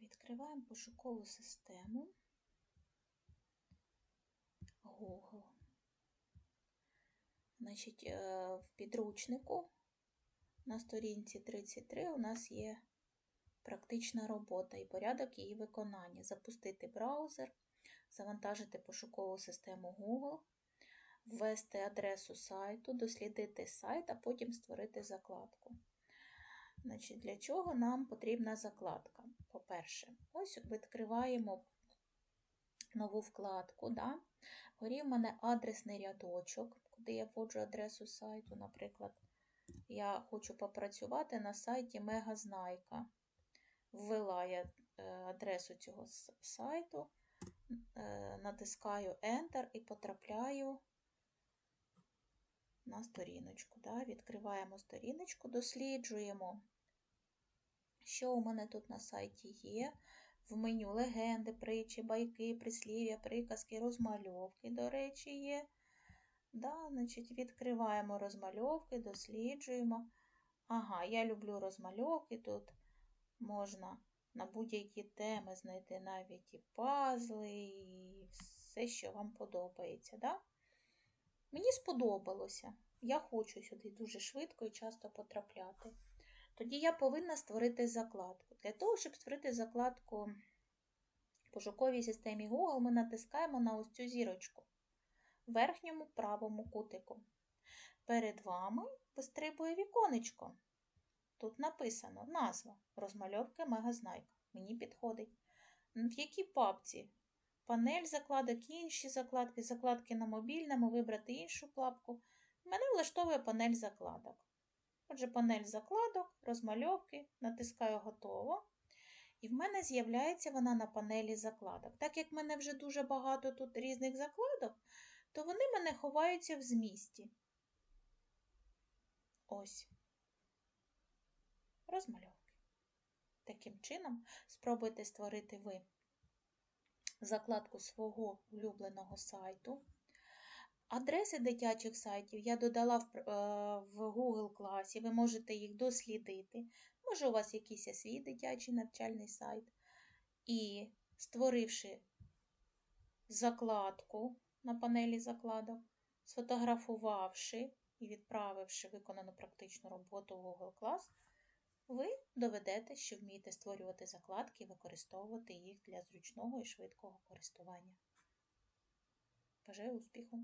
відкриваємо пошукову систему Google. Значить, е, в підручнику на сторінці 33 у нас є практична робота і порядок її виконання. Запустити браузер, завантажити пошукову систему Google, ввести адресу сайту, дослідити сайт, а потім створити закладку. Значить, Для чого нам потрібна закладка? По-перше, ось відкриваємо нову вкладку. Да? Горі в мене адресний рядочок, куди я вводжу адресу сайту. Наприклад, я хочу попрацювати на сайті Мегазнайка. Ввела я е, адресу цього сайту, е, натискаю Enter і потрапляю на сторіночку. Да? Відкриваємо сторіночку, досліджуємо, що у мене тут на сайті є. В меню легенди, притчі, байки, прислів'я, приказки, розмальовки, до речі, є. Да, значить, Відкриваємо розмальовки, досліджуємо. Ага, я люблю розмальовки. Тут можна на будь-які теми знайти навіть і пазли, і все, що вам подобається. Да? Мені сподобалося. Я хочу сюди дуже швидко і часто потрапляти. Тоді я повинна створити закладку. Для того, щоб створити закладку в пошуковій системі Google, ми натискаємо на ось цю зірочку в верхньому правому кутику. Перед вами вистрибує віконечко. Тут написано назва розмальовки Мегазнайка. Мені підходить. В якій папці? Панель закладок, інші закладки, закладки на мобільному, вибрати іншу папку. Мене влаштовує панель закладок. Отже, панель закладок, розмальовки, натискаю Готово. І в мене з'являється вона на панелі закладок. Так як в мене вже дуже багато тут різних закладок, то вони мене ховаються в змісті. Ось. Розмальовки. Таким чином, спробуйте створити ви закладку свого улюбленого сайту. Адреси дитячих сайтів я додала в, е, в Google класі, ви можете їх дослідити. Може, у вас якийсь свій дитячий навчальний сайт. І створивши закладку на панелі закладок, сфотографувавши і відправивши виконану практичну роботу в Google клас, ви доведете, що вмієте створювати закладки і використовувати їх для зручного і швидкого користування. Бажаю успіху!